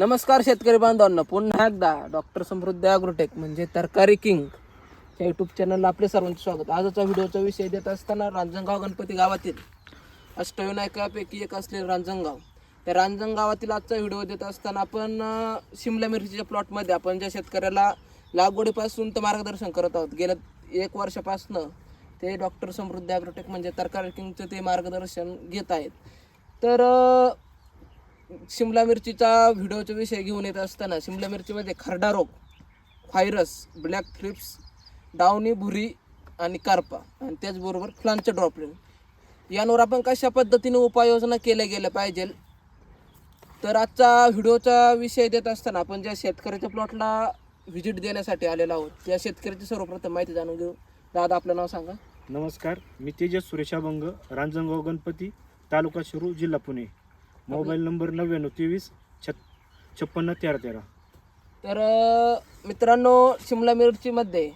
नमस्कार शेतकरी बांधवांना. पुन्हा एकदा डॉक्टर समृद्धी अॅग्रोटेक म्हणजे तरकारी किंग या युट्यूब चॅनलला आपले सर्वांचे स्वागत. आजचा व्हिडिओचा विषय देत असताना रांजणगाव गणपती गावातील अष्टविनायकापैकी एक असलेले रांजणगाव. त्या रांजणगावातील आजचा व्हिडिओ देत असताना आपण शिमला मिरचीच्या प्लॉटमध्ये आपण ज्या शेतकऱ्याला लागवडीपासून तर मार्गदर्शन करत आहोत गेल्या एक वर्षापासनं ते डॉक्टर समृद्धी अॅग्रोटेक म्हणजे तरकारी किंगचं ते मार्गदर्शन घेत आहेत. तर शिमला मिरचीचा व्हिडिओचा विषय घेऊन येत असताना शिमला मिरचीमध्ये खरडा रोग व्हायरस ब्लॅक थ्रिप्स डावणी भुरी आणि कार्पा आणि त्याचबरोबर फ्लांचं ड्रॉपलिंग यांवर आपण कशा पद्धतीने उपाययोजना केल्या गेल्या पाहिजे? तर आजचा व्हिडिओचा विषय देत असताना आपण ज्या शेतकऱ्याच्या प्लॉटला व्हिजिट देण्यासाठी आलेलो आहोत त्या शेतकऱ्याची सर्वप्रथम माहिती जाणून घेऊ. दादा आपलं नाव सांगा. नमस्कार मी तेजस सुरेशा अभंग रांजणगाव गणपती तालुका शिरू जिल्हा पुणे. मोबाईल नंबर नव्याण्णव तेवीस छत छप्पन्न तेरा तेरा. तर अ, मित्रांनो शिमला मिरचीमध्ये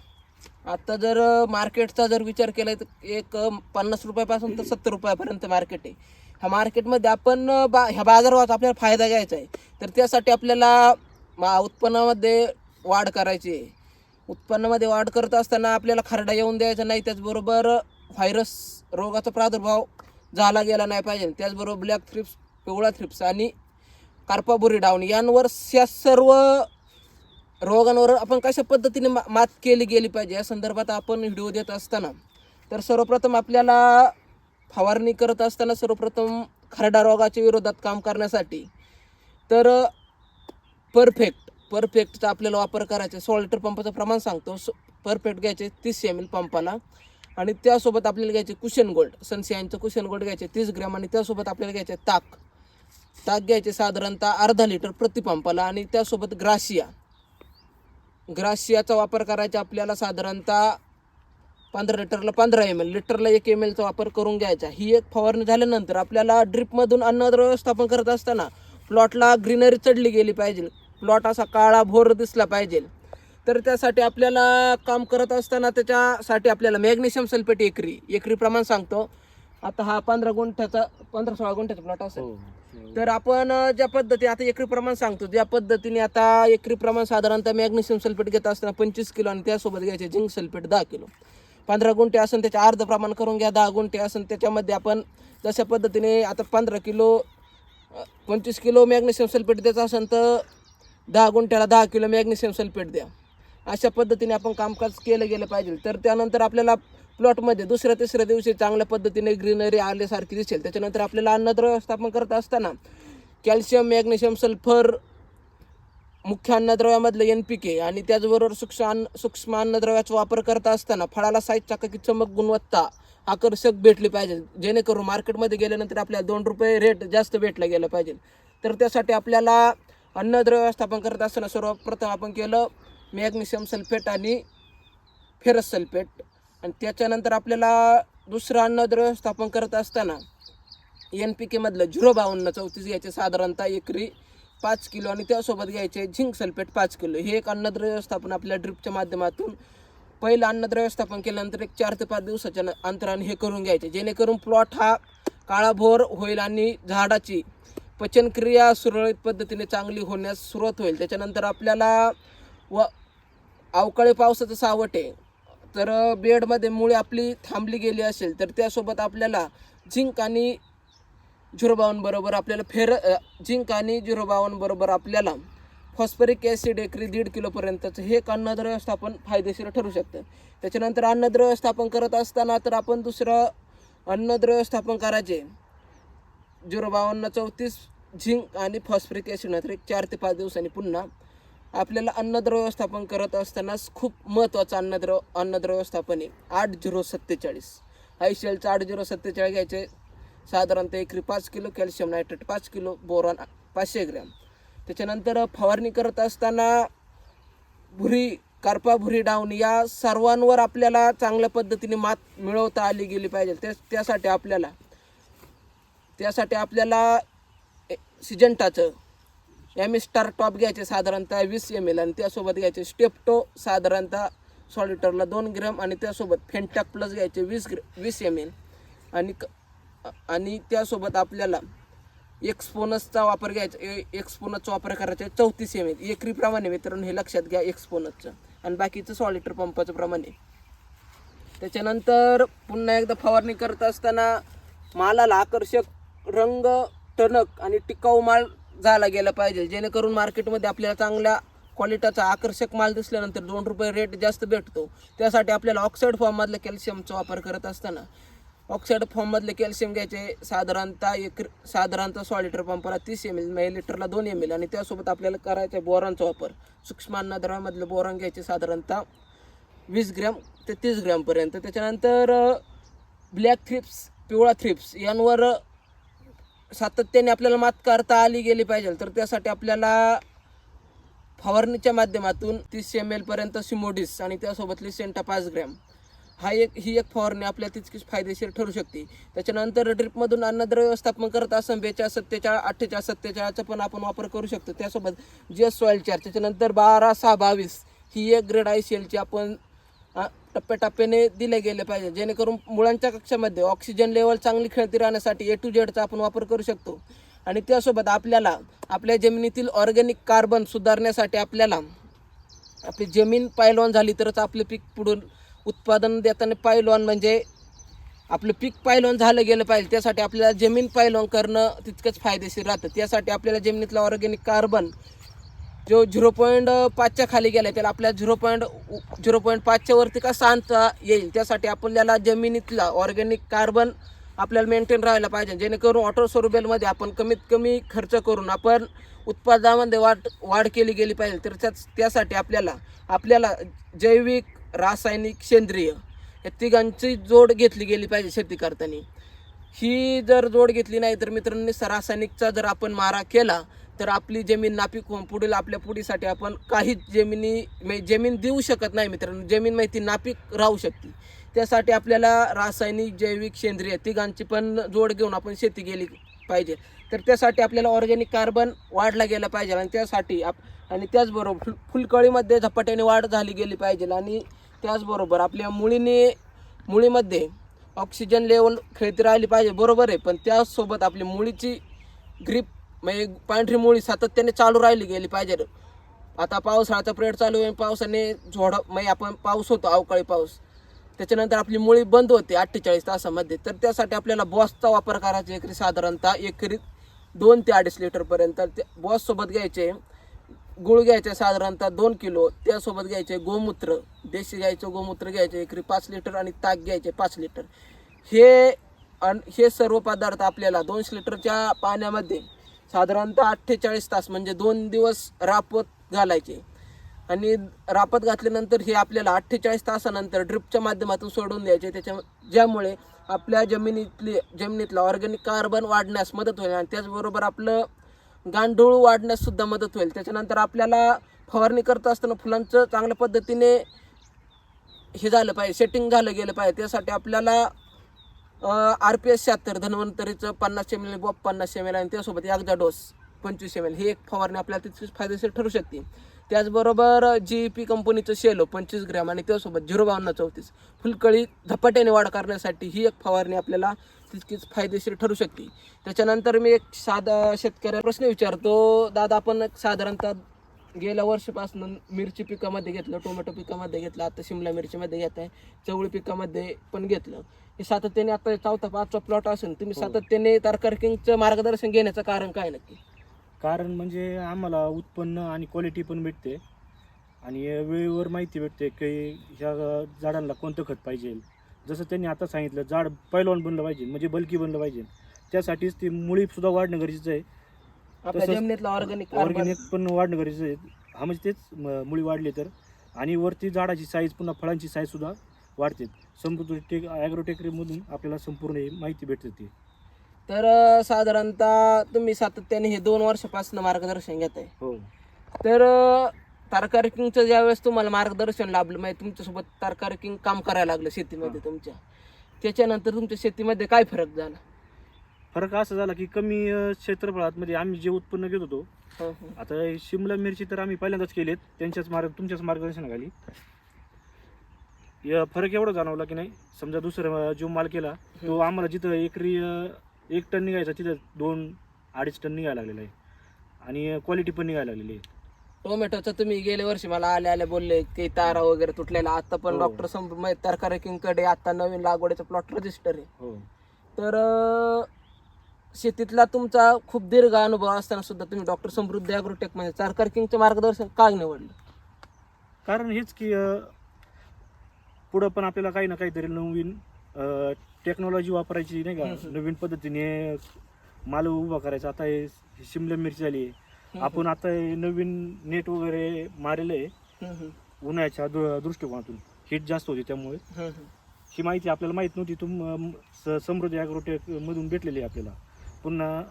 आता जर अ, मार्केटचा जर विचार केला तर एक अ, पन्नास रुपयापासून तर सत्तर रुपयापर्यंत मार्केट आहे. ह्या मार्केटमध्ये आपण अ, बा ह्या बाजारभावाचा आपल्याला फायदा घ्यायचा आहे. तर त्यासाठी आपल्याला मा उत्पन्नामध्ये वाढ करायची आहे. उत्पन्नामध्ये वाढ करत असताना आपल्याला खरडा येऊन द्यायचा नाही त्याचबरोबर व्हायरस रोगाचा प्रादुर्भाव झाला गेला नाही पाहिजे. त्याचबरोबर ब्लॅक थ्रिप्स पिवळा थ्रिप्स आणि कार्पाबुरी डाऊन यांवर या सर्व रोगांवर आपण कशा पद्धतीने मा- मात केली गेली पाहिजे? या संदर्भात आपण व्हिडिओ देत असताना तर सर्वप्रथम आपल्याला फवारणी करत असताना सर्वप्रथम खरडा रोगाच्या विरोधात काम करण्यासाठी तर परफेक्ट परफेक्टचा आपल्याला वापर करायचा सोळा लिटर पंपाचं प्रमाण सांगतो. सो परफेक्ट घ्यायचे तीस एम एल पंपाला आणि त्यासोबत आपल्याला घ्यायचे कुशन गोल्ड सनसियांचं कुशन गोल्ड घ्यायचे तीस ग्रॅम आणि त्यासोबत आपल्याला घ्यायचे ताक. ताक घ्यायचे साधारणतः अर्धा लिटर प्रतिपंपाला आणि त्यासोबत ग्रासिया. ग्रासियाचा वापर करायचा आपल्याला साधारणतः पंधरा लिटरला पंधरा एम एल लिटरला एक एम एलचा वापर करून घ्यायचा. ही एक फवारणी झाल्यानंतर आपल्याला ड्रिपमधून अन्नद्र व्यवस्थापन करत असताना प्लॉटला ग्रीनरी चढली गेली पाहिजे. प्लॉट असा काळा भोर दिसला पाहिजे. तर त्यासाठी आपल्याला काम करत असताना त्याच्यासाठी आपल्याला मॅग्नेशियम सल्फेट एकरी. एकरी प्रमाण सांगतो. आता हा पंधरा गुंठ्याचा पंधरा सोळा गुंठ्याचा प्लॉट असेल. हो. तर आपण ज्या पद्धती आता एकरी प्रमाण सांगतो ज्या पद्धतीने आता एकरी प्रमाण साधारणतः मॅग्नेशियम सल्फेट घेत असताना पंचवीस किलो आणि त्यासोबत घ्यायचे झिंक सल्फेट दहा किलो. पंधरा गुंठे असून त्याच्या अर्ध प्रमाण करून घ्या दहा गुंठे असून त्याच्यामध्ये आपण जशा पद्धतीने आता पंधरा किलो पंचवीस किलो मॅग्नेशियम सल्फेट द्यायचं असेल तर दहा गुंठ्याला दहा किलो मॅग्नेशियम सल्फेट द्या. अशा पद्धतीने आपण कामकाज केलं गेलं पाहिजे. तर त्यानंतर आपल्याला प्लॉटमध्ये दुसऱ्या तिसऱ्या दिवशी चांगल्या पद्धतीने ग्रीनरी आल्यासारखी दिसेल. त्याच्यानंतर आपल्याला अन्नद्रव्य व्यवस्थापन करत असताना कॅल्शियम मॅग्नेशियम सल्फर मुख्य अन्नद्रव्यामधलं एन पी के आणि त्याचबरोबर सूक्ष्म अन्न सूक्ष्म अन्नद्रव्याचा वापर करत असताना फळाला साईज चाकाकी चमक गुणवत्ता आकर्षक भेटली पाहिजे. जेणेकरून मार्केटमध्ये गेल्यानंतर आपल्याला दोन रुपये रेट जास्त भेटला गेलं पाहिजे. तर त्यासाठी आपल्याला अन्नद्रव्य व्यवस्थापन करत असताना सर्वप्रथम आपण केलं मॅग्नेशियम सल्फेट आणि फेरस सल्फेट. आणि त्याच्यानंतर आपल्याला दुसरं अन्नद्रव्य व्यवस्थापन करत असताना एन पी केमधलं झिरो बावन्न चौतीस घ्यायचे साधारणतः एकरी पाच किलो आणि त्यासोबत घ्यायचे झिंक सल्फेट पाच किलो. हे एक अन्नद्रव्य व्यवस्थापन आपल्या ड्रिपच्या माध्यमातून पहिलं अन्नद्रव्य व्यवस्थापन केल्यानंतर एक चार ते पाच दिवसाच्या न- अंतराने हे करून घ्यायचे. जेणेकरून प्लॉट हा काळाभोर होईल आणि झाडाची पचनक्रिया सुरळीत पद्धतीने चांगली होण्यास सुरुवात होईल. त्याच्यानंतर आपल्याला व अवकाळी पावसाचं सावट आहे. तर बेडमध्ये मुळे आपली थांबली गेली असेल तर त्यासोबत आपल्याला झिंक आणि झिरो आपल्याला फेर झिंक आणि झिरो आपल्याला फॉस्फरिक ॲसिड एकरी दीड किलोपर्यंतचं हे एक अन्नद्रव्य व्यवस्थापन फायदेशीर ठरू शकतं. त्याच्यानंतर अन्नद्रव्य व्यवस्थापन करत असताना तर आपण दुसरं अन्नद्रव्य व्यवस्थापन करायचे. झिरो बावन्न चौतीस झिंक आणि फॉस्फरिक ॲसिड नंतर एक चार ते पाच दिवसांनी पुन्हा आपल्याला अन्नद्रव्य व्यवस्थापन करत असतानाच खूप महत्त्वाचं अन्नद्रव अन्नद्रव्य व्यवस्थापन आहे. आठ झिरो सत्तेचाळीस. आयशेलचं आठ झिरो सत्तेचाळीस घ्यायचे. साधारणतः एकरी पाच किलो कॅल्शियम नायट्रेट पाच किलो बोरॉन पाचशे ग्रॅम. त्याच्यानंतर फवारणी करत असताना भुरी कार्पा भुरी डाऊन या सर्वांवर आपल्याला चांगल्या पद्धतीने मात मिळवता आली गेली पाहिजे. त्या त्यासाठी आपल्याला त्यासाठी आपल्याला ए- सिजंटाचं एम स्टार टॉप घ्यायचे साधारणतः वीस एम एल आणि त्यासोबत घ्यायचे स्टेप्टो साधारणतः सॉलिटरला दोन ग्रॅम आणि त्यासोबत फेंटॅक प्लस घ्यायचे वीस ग्र वीस एम एल आणि क आणि त्यासोबत आपल्याला एक्सपोनसचा वापर घ्यायचा ए- एक्सपोनसचा वापर करायचा आहे चौतीस एम एल एकरी प्रमाणे मित्रांनो हे लक्षात घ्या एक्सपोनसचं आणि बाकीचं सॉलिटर पंपाचं प्रमाणे. त्याच्यानंतर पुन्हा एकदा फवारणी करत असताना मालाला आकर्षक रंग टणक आणि टिकाऊ माल झाला गेला पाहिजे. जेणेकरून मार्केटमध्ये आपल्याला चांगल्या क्वालिटीचा आकर्षक माल दिसल्यानंतर दोन रुपये रेट जास्त भेटतो. त्यासाठी आपल्याला ऑक्साईड फॉर्ममधलं कॅल्शियमचा वापर करत असताना ऑक्साईड फॉर्ममधले कॅल्शियम घ्यायचे. साधारणतः एक साधारणतः सोळा लिटर पंपाला तीस एम एल लिटरला दोन एम एल आणि त्यासोबत आपल्याला करायचा आहे बोरांचा वापर. सूक्ष्म अन्नद्रव्यामधलं बोरान घ्यायचे साधारणतः वीस ग्रॅम ते तीस ग्रॅमपर्यंत त्याच्यानंतर ब्लॅक थ्रिप्स पिवळा थ्रिप्स यांवर सातत्याने आपल्याला मात करता आली गेली पाहिजे तर त्यासाठी आपल्याला फवारणीच्या माध्यमातून तीस एम एलपर्यंत सिमोडिस आणि त्यासोबतली सेंटा पाच ग्रॅम. हा एक ही एक फवारणी आपल्या तितकीच फायदेशीर ठरू शकते. त्याच्यानंतर ड्रिपमधून अन्नद्रव्य व्यवस्थापन करत असं बेचाळ सत्तेचाळ अठ्ठेचाळीस सत्तेचाळचा पण आपण वापर करू शकतो. त्यासोबत जी एस सॉईल चार त्याच्यानंतर बारा सहा बावीस ही एक ग्रेड आय सी एलची आपण टप्प्याटप्प्याने दिले गेले पाहिजे. जेणेकरून मुलांच्या कक्षामध्ये ऑक्सिजन लेवल चांगली खेळती राहण्यासाठी ए टू झेडचा आपण वापर करू शकतो. आणि त्यासोबत आपल्याला आपल्या जमिनीतील ऑर्गॅनिक कार्बन सुधारण्यासाठी आपल्याला आपली जमीन पायलॉन झाली तरच आपले पीक पुढून उत्पादन देताना पायलॉन म्हणजे आपलं पीक पायलॉन झालं गेलं पाहिजे. त्यासाठी आपल्याला जमीन पायलॉन करणं तितकंच फायदेशीर राहतं. त्यासाठी आपल्याला जमिनीतला ऑर्गॅनिक कार्बन जो झिरो पॉईंट पाचच्या खाली गेला त्याला आपल्या झिरो पॉईंट झिरो पॉईंट पाचच्या वरती का सांधता येईल. त्यासाठी आपल्याला जमिनीतला ऑर्गॅनिक कार्बन आपल्याला मेंटेन राहायला पाहिजे. जेणेकरून ऑटो सोरुबेलमध्ये आपण कमीत कमी खर्च करून आपण उत्पादनामध्ये वाढ वाढ केली गेली पाहिजे. तर त्याच त्यासाठी आपल्याला आपल्याला जैविक रासायनिक सेंद्रिय या तिघांची जोड घेतली गेली पाहिजे शेती करताना. ही जर जोड घेतली नाही तर मित्रांनी रासायनिकचा जर आपण मारा केला तर आपली जमीन नापीक होऊन पुढील आपल्या पुढीसाठी आपण काही जमिनी म्हणजे जमीन देऊ शकत नाही मित्रांनो. जमीन म्हणजे माहिती नापीक राहू शकते. त्यासाठी आपल्याला रासायनिक जैविक सेंद्रिय तिघांची पण जोड घेऊन आपण शेती केली पाहिजे. तर त्यासाठी आपल्याला ऑर्गॅनिक कार्बन वाढला गेला पाहिजे आणि त्यासाठी आप आणि त्याचबरोबर फुल फुलकळीमध्ये झपाट्याने वाढ झाली गेली पाहिजे आणि त्याचबरोबर आपल्या मुळीने मुळीमध्ये ऑक्सिजन लेवल खेळती राहिली पाहिजे. बरोबर आहे पण त्याचसोबत आपली मुळीची ग्रीप मग पांढरी मुळी सातत्याने चालू राहिली गेली पाहिजे. आता पावसाळ्याचा पिरियड चालू आहे पावसाने झोड म्हणजे आपण पाऊस होतो अवकाळी पाऊस. त्याच्यानंतर आपली मुळी बंद होते अठ्ठेचाळीस तासामध्ये. तर त्यासाठी आपल्याला बॉसचा वापर करायचा एकरी साधारणतः एकरी दोन ते अडीच लिटरपर्यंत ते बॉससोबत घ्यायचे गुळ घ्यायचे साधारणतः दोन किलो. त्यासोबत घ्यायचे गोमूत्र देशी गायचं गोमूत्र घ्यायचे एकरी पाच लिटर आणि ताक घ्यायचे पाच लिटर. हे आणि हे सर्व पदार्थ आपल्याला दोनशे लिटरच्या पाण्यामध्ये साधारणतः अठ्ठेचाळीस तास म्हणजे दोन दिवस रापत घालायचे. आणि रापत घातल्यानंतर हे आपल्याला अठ्ठेचाळीस तासानंतर ड्रिपच्या माध्यमातून सोडून द्यायचे. त्याच्या ज्यामुळे आपल्या जमिनीतली जमिनीतला ऑर्गॅनिक कार्बन वाढण्यास मदत होईल आणि त्याचबरोबर आपलं गांडूळ वाढण्याससुद्धा मदत होईल. त्याच्यानंतर आपल्याला फवारणी करत असताना फुलांचं चांगल्या पद्धतीने हे झालं पाहिजे सेटिंग झालं गेलं पाहिजे. त्यासाठी आपल्याला आर पी एस शहात्तर धन्वंतरीचं पन्नास एम एल बॉप पन्नास एम एल आणि त्यासोबत एकदा डोस पंचवीस एम एल ही एक फवारणी आपल्याला तितकीच फायदेशीर ठरू शकते. त्याचबरोबर जी पी कंपनीचं शेलो पंचवीस ग्रॅम आणि त्यासोबत झिरो बावन्न चौतीस. फुलकळी झपाट्याने वाढ करण्यासाठी ही एक फवारणी आपल्याला तितकीच फायदेशीर ठरू शकते. त्याच्यानंतर मी एक साधा शेतकऱ्याला प्रश्न विचारतो. दादा आपण एक साधारणतः गेल्या वर्षापासून मिरची पिकामध्ये घेतलं टोमॅटो पिकामध्ये घेतलं आता शिमला मिरचीमध्ये घेत आहे चवळी पिकामध्ये पण घेतलं. हे सातत्याने आता चौथा पाचवा प्लॉट असेल तुम्ही हो. सातत्याने तरकारी किंगचं मार्गदर्शन घेण्याचं कारण काय नक्की? कारण म्हणजे आम्हाला उत्पन्न आणि क्वालिटी पण भेटते. आणि वेळेवर माहिती भेटते की ह्या झाडांना कोणतं खत पाहिजे. जसं त्यांनी आता सांगितलं झाड पैलवान बनलं पाहिजे म्हणजे बल्की बनलं पाहिजे. त्यासाठीच ती मुळी सुद्धा वाढणं गरजेचं आहे. आपल्या तसंच जमिनीतला ऑर्गॅनिक ऑर्गॅनिक पण वाढणं गरजेचं आहे. हा म्हणजे तेच म- मुळी वाढली तर. आणि वरती झाडाची साईज पुन्हा फळांची साईज सुद्धा वाढते. संपूर्ण टेक ॲग्रोटेकरीमधून आपल्याला संपूर्ण ही माहिती भेटते ती. तर अं, साधारणतः तुम्ही सातत्याने हे दोन वर्षापासून मार्गदर्शन घेत आहे हो. तर अं, तरकारी किंगचं ज्यावेळेस तुम्हाला मार्गदर्शन लाभलं म्हणजे तुमच्यासोबत तरकारी किंग काम करायला लागलं शेतीमध्ये तुमच्या. त्याच्यानंतर तुमच्या शेतीमध्ये काय फरक झाला? फरक असा झाला की कमी अं, क्षेत्रफळात म्हणजे आम्ही जे उत्पन्न घेत होतो हं, हं. आता हे शिमला मिरची तर आम्ही पहिल्यांदाच केलेत त्यांच्याच मार्ग तुमच्याच मार्गदर्शनाखाली. या फरक एवढा जाणवला की नाही समजा दुसरा जो माल केला तो आम्हाला जिथं एकरी अं, एक टन निघायचा तिथं दोन अडीच टन निघायला लागलेला आहे. आणि क्वालिटी पण निघायला लागलेली आहे. टोमॅटोचं तुम्ही गेल्या वर्षी मला आले आले बोलले की तारा वगैरे तुटलेला आता पण हो. डॉक्टर संभ तरकारी किंगकडे आता नवीन लागवडीचा प्लॉट रजिस्टर आहे. हो. तर अं, शेतीतला तुमचा खूप दीर्घ अनुभव असताना सुद्धा तुम्ही डॉक्टर समृद्धी अॅग्रोटेक म्हणजे चारकार किंगचे मार्गदर्शन का निवडलं? कारण हेच की पुढं पण आपल्याला काही ना काहीतरी नवीन टेक्नॉलॉजी वापरायची नाही का. नवीन पद्धतीने माल उभा करायचा. आता हे शिमला मिरची झाली आपण आता हे नवीन नेट वगैरे मारेल आहे. दृ- दृष्टिकोनातून. हीट जास्त होती त्यामुळे. ही माहिती आपल्याला माहीत नव्हती. तुम समृद्धी ॲग्रोटेक मधून भेटलेली आहे आपल्याला. पुन्हा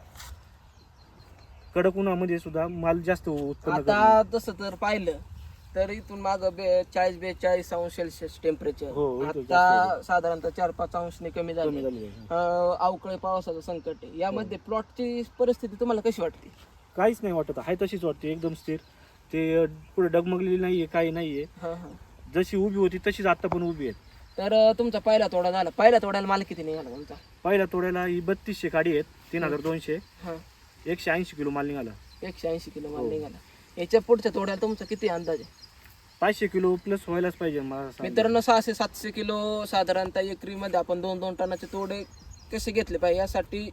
कडक उन्हामध्ये सुद्धा माल जास्त उत्पन्न आता. तसं तर पाहिलं तर इथून माग बे चाळीस बेचाळीस अंश सेल्सिअस टेम्परेचर हो, इथं आता. साधारणतः चार पाच अंशने कमी कमी झाले झालेली आहे. अं, अवकाळी पावसाचं संकट आहे. यामध्ये प्लॉटची परिस्थिती तुम्हाला कशी वाटते? काहीच नाही वाटत. आहे तशीच वाटते एकदम स्थिर. ते पुढे डगमगलेली नाहीये काही नाहीये. हा हा. जशी उभी होती तशीच आता पण उभी आहे तर अं, तुमचा पहिला तोडा झाला. पहिल्या तोड्याला माल किती निघाला तुमचा? पहिल्या तोड्याला ही बत्तीसशे काडी आहेत. तीन हजार दोनशे. हा. एकशे ऐंशी किलो माल निघाला. एकशे ऐंशी किलो माल हो. निघाला. याच्या पुढच्या तोड्याला तुमचा किती अंदाज आहे? पाचशे किलो प्लस व्हायलाच पाहिजे मला असं वाटतं. मित्रांनो सहाशे सातशे किलो साधारणतः एकरीमध्ये आपण दोन दोन टनाचे तोडे कसे घेतले पाहिजे? यासाठी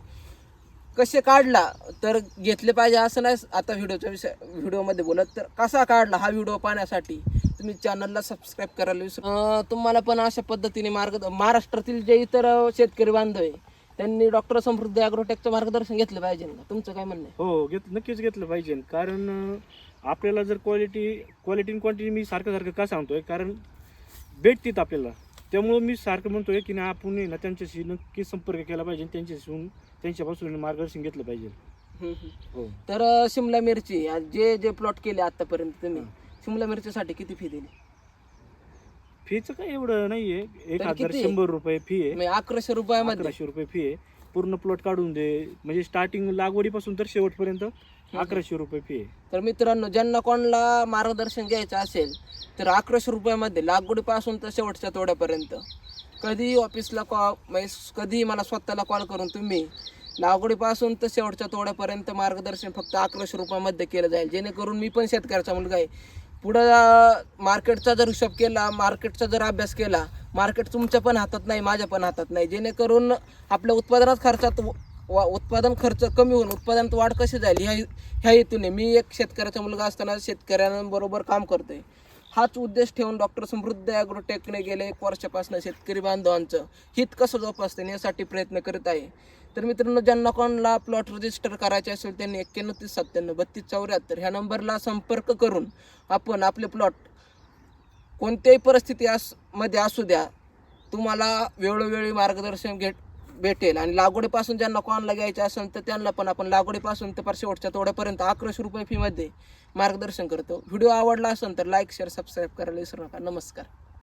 कसे काढला तर घेतले पाहिजे असं नाही? आता व्हिडिओच्या विषय व्हिडिओमध्ये बोलत तर कसा काढला हा व्हिडिओ पाहण्यासाठी तुम्ही चॅनलला सबस्क्राईब करायला विसरू अं, तुम्हाला पण अशा पद्धतीने मार्ग महाराष्ट्रातील जे इतर शेतकरी बांधव आहे त्यांनी डॉक्टर समृद्धी अॅग्रोटेकचं मार्गदर्शन घेतलं पाहिजे ना. तुमचं काय म्हणणं आहे? हो घेत नक्कीच घेतलं पाहिजे. कारण अं, आपल्याला जर क्वालिटी क्वालिटी क्वांटिटी मी सारखं सारखं का सांगतोय? कारण भेटतीत आपल्याला. त्यामुळं मी सारखं म्हणतोय की ना आपण आहे ना त्यांच्याशी नक्की संपर्क केला पाहिजे आणि त्यांच्याशी त्यांच्यापासून मार्गदर्शन घेतलं पाहिजे. हम्म, हम्म. हो. तर अं, शिमला मिरची आज जे जे प्लॉट केले आतापर्यंत तुम्ही शिमला मिरचीसाठी किती फी दिली? फीचं काय एवढं नाहीये. एक तरी हजार किती? शंभर रुपये फी आहे. म्हणजे अकराशे रुपयामध्ये? अकराशे रुपये फी आहे. पूर्ण प्लॉट काढून दे. म्हणजे स्टार्टिंग लागवडीपासून तर शेवटपर्यंत अकराशे रुपये फी आहे. तर मित्रांनो ज्यांना कोणाला मार्गदर्शन घ्यायचं असेल तर अकराशे रुपयामध्ये लागवडीपासून तर शेवटच्या तोड्यापर्यंत. कधी ऑफिसला कॉ म्हणजे कधी मला स्वतःला कॉल करून तुम्ही लागवडीपासून तर शेवटच्या तोड्यापर्यंत मार्गदर्शन फक्त अकराशे रुपयामध्ये केलं जाईल. जेणेकरून मी पण शेतकऱ्याचा मुलगा आहे. पुढं मार्केटचा जर हिशोब केला मार्केटचा जर अभ्यास केला मार्केट तुमच्या पण हातात नाही माझ्या पण हातात नाही. जेणेकरून आपल्या उत्पादनात खर्चात वा उत्पादन खर्च कमी होऊन उत्पादनात वाढ कशी जाईल ह्या ह्या हेतूने मी एक शेतकऱ्याचा मुलगा असताना शेतकऱ्यांबरोबर काम करतोय. हाच उद्देश ठेवून डॉक्टर समृद्ध ॲग्रोटेकने गेले एक वर्षापासून शेतकरी बांधवांचं. हित कसं जोपासते यासाठी प्रयत्न करत आहे. तर मित्रांनो ज्यांना कोणाला प्लॉट रजिस्टर करायचे असेल त्यांनी एक्क्याण्णव तीस सत्त्याण्णव बत्तीस चौऱ्याहत्तर ह्या नंबरला संपर्क करून आपण आपले प्लॉट कोणत्याही परिस्थिती असमध्ये असू द्या तुम्हाला वेळोवेळी मार्गदर्शन घेत भेटेल. आणि लागवडीपासून ज्यांना कोणाला घ्यायचं असेल तर त्यांना पण आपण लागवडीपासून तर फार शेवटच्या तोड्यापर्यंत अकराशे रुपये फीमध्ये मार्गदर्शन करतो. व्हिडिओ आवडला असेल तर लाईक शेअर सबस्क्राईब करायला विसरू नका. नमस्कार.